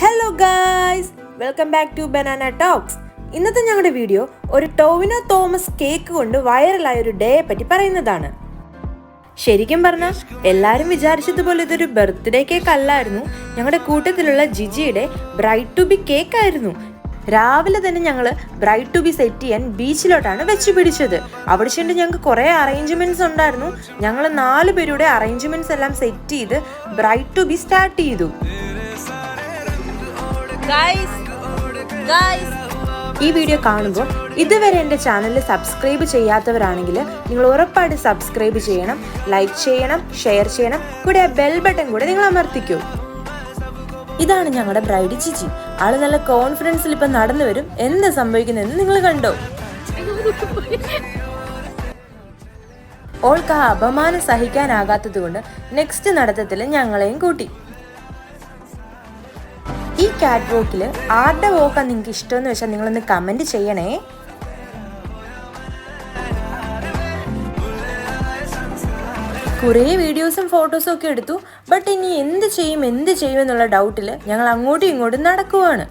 Hello guys welcome back to banana talks ഇന്നത്തെ ഞങ്ങളുടെ video ഒരു ടോവിനോ തോമസ് കേക്ക് കൊണ്ട് വൈറലായ ഒരു ഡേയെ പറ്റി പറയുന്നതാണ്. ശരിക്കും പറഞ്ഞാൽ എല്ലാവരും വിചാരിച്ചതുപോലെ ഇതൊരു ബർത്ത്ഡേ കേക്ക് അല്ലായിരുന്നു. ഞങ്ങളുടെ കൂട്ടത്തിലുള്ള ജിജിയുടെ ബ്രൈറ്റ് ടു ബി കേക്ക് ആയിരുന്നു. രാവിലെ തന്നെ ഞങ്ങൾ ബ്രൈറ്റ് ടു ബി സെറ്റ് ചെയ്യാൻ ബീച്ചിലോട്ടാണ് വെച്ച് പിടിച്ചത്. അവിടെ ചെന്ന് ഞങ്ങൾക്ക് കുറേ അറേഞ്ച്മെന്റ്സ് ഉണ്ടായിരുന്നു. ഞങ്ങൾ നാല് പേരുടെ അറേഞ്ച്മെന്റ്സ് എല്ലാം സെറ്റ് ചെയ്ത് ബ്രൈറ്റ് ടു ബി സ്റ്റാർട്ട് ചെയ്തു. ഈ വീഡിയോ കാണുമ്പോൾ ഇതുവരെ എന്റെ ചാനൽ സബ്സ്ക്രൈബ് ചെയ്യാത്തവരാണെങ്കിൽ നിങ്ങൾ ഉറപ്പായിട്ട് സബ്സ്ക്രൈബ് ചെയ്യണം ലൈക്ക് ചെയ്യണം ഷെയർ ചെയ്യണം. കൂടെ ബെൽ ബട്ടൺ കൂടെ നിങ്ങൾ അമർത്തിക്കൂ. ഇതാണ് ഞങ്ങളുടെ ബ്രൈഡ് ചിച്ചി. ആൾ നല്ല കോൺഫിഡൻസിൽ ഇപ്പം നടന്നു വരും. എന്ത് സംഭവിക്കുന്നതെന്ന് നിങ്ങൾ കണ്ടോ? ഓൾക്ക് ആ അപമാനം സഹിക്കാനാകാത്തത് കൊണ്ട് നെക്സ്റ്റ് നടത്തത്തിൽ ഞങ്ങളെയും കൂട്ടി. ഈ കാറ്റ് വോക്കിൽ ആരുടെ വോക്കാണ് നിങ്ങൾക്ക് ഇഷ്ടമെന്ന് വെച്ചാൽ നിങ്ങളൊന്ന് കമന്റ് ചെയ്യണേ. കുറേ വീഡിയോസും ഫോട്ടോസും ഒക്കെ എടുത്തു. ബട്ട് ഇനി എന്ത് ചെയ്യും എന്ത് ചെയ്യും എന്നുള്ള ഡൗട്ടിൽ ഞങ്ങൾ അങ്ങോട്ടും ഇങ്ങോട്ടും നടക്കുവാണ്.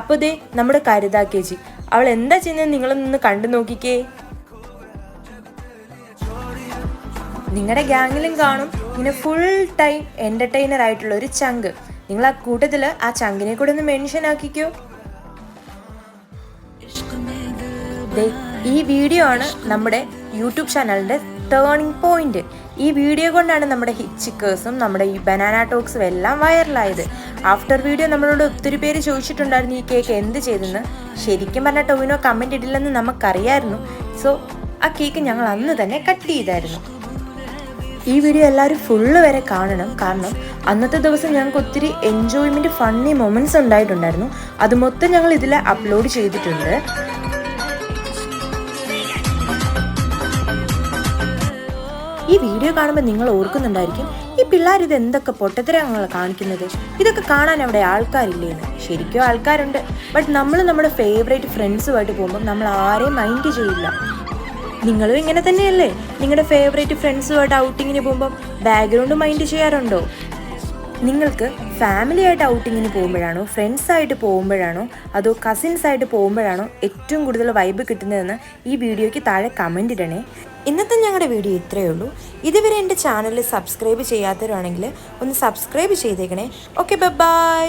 അപ്പോൾ ദേ നമ്മുടെ കരുതാ ചേച്ചി അവൾ എന്താ ചെയ്യുന്നത് നിങ്ങളൊന്ന് കണ്ടു നോക്കിക്കേ. നിങ്ങളുടെ ഗ്യാങ്ങിലും കാണും. ഇങ്ങനെ ഫുൾ ടൈം എന്റർടൈനർ ആയിട്ടുള്ള ഒരു ചങ്ക് നിങ്ങൾ ആ കൂട്ടത്തിൽ ആ ചങ്കിനെ കൂടെ ഒന്ന് മെൻഷൻ ആക്കിക്കോ. ഈ വീഡിയോ ആണ് നമ്മുടെ യൂട്യൂബ് ചാനലിന്റെ ടേണിംഗ് പോയിന്റ് ഈ വീഡിയോ കൊണ്ടാണ് നമ്മുടെ ഹിച്ചിക്കേഴ്സും നമ്മുടെ ഈ ബനാന ടോക്സും എല്ലാം വൈറലായത് ആഫ്റ്റർ വീഡിയോ നമ്മളോട് ഒത്തിരി പേര് ചോദിച്ചിട്ടുണ്ടായിരുന്നു ഈ കേക്ക് എന്ത് ചെയ്തെന്ന്. ശരിക്കും പറഞ്ഞാൽ ടോവിനോ കമന്റ് ഇടില്ലെന്ന് നമുക്കറിയായിരുന്നു. സോ ആ കേക്ക് ഞങ്ങൾ അന്ന് തന്നെ കട്ട് ചെയ്തായിരുന്നു. ഈ വീഡിയോ എല്ലാവരും ഫുള്ള് വരെ കാണണം. കാരണം അന്നത്തെ ദിവസം ഞങ്ങൾക്ക് ഒത്തിരി എൻജോയ്മെന്റ് ഫണ്ണി മൊമെന്റ്സ് ഉണ്ടായിട്ടുണ്ടായിരുന്നു. അത് മൊത്തം ഞങ്ങൾ ഇതിൽ അപ്ലോഡ് ചെയ്തിട്ടുണ്ട്. ഈ വീഡിയോ കാണുമ്പോൾ നിങ്ങൾ ഓർക്കുന്നുണ്ടായിരിക്കും ഈ പിള്ളേർ ഇത് എന്തൊക്കെ പൊട്ടത്തരങ്ങൾ കാണിക്കുന്നത്? ഇതൊക്കെ കാണാൻ അവിടെ ആൾക്കാരില്ലേന്ന്. ശരിക്കും ആൾക്കാരുണ്ട്. ബട്ട് നമ്മൾ നമ്മുടെ ഫേവറേറ്റ് ഫ്രണ്ട്സുമായിട്ട് പോകുമ്പോൾ നമ്മൾ ആരെയും മൈൻഡ് ചെയ്യില്ല. നിങ്ങളും ഇങ്ങനെ തന്നെയല്ലേ? നിങ്ങളുടെ ഫേവറേറ്റ് ഫ്രണ്ട്സുമായിട്ട് ഔട്ടിങ്ങിന് പോകുമ്പോൾ ബാക്ക്ഗ്രൗണ്ട് മൈൻഡ് ചെയ്യാറുണ്ടോ? നിങ്ങൾക്ക് ഫാമിലി ആയിട്ട് ഔട്ടിങ്ങിന് പോകുമ്പോഴാണോ ഫ്രണ്ട്സായിട്ട് പോകുമ്പോഴാണോ അതോ കസിൻസ് ആയിട്ട് പോകുമ്പോഴാണോ ഏറ്റവും കൂടുതൽ വൈബ് കിട്ടുന്നതെന്ന് ഈ വീഡിയോയ്ക്ക് താഴെ കമന്റ് ഇടണേ. ഇന്നത്തെ ഞങ്ങളുടെ വീഡിയോ ഇത്രയേ ഉള്ളൂ. ഇതുവരെ എന്റെ ചാനൽ സബ്സ്ക്രൈബ് ചെയ്യാത്തവരാണെങ്കിൽ ഒന്ന് സബ്സ്ക്രൈബ് ചെയ്തേക്കണേ. Okay bye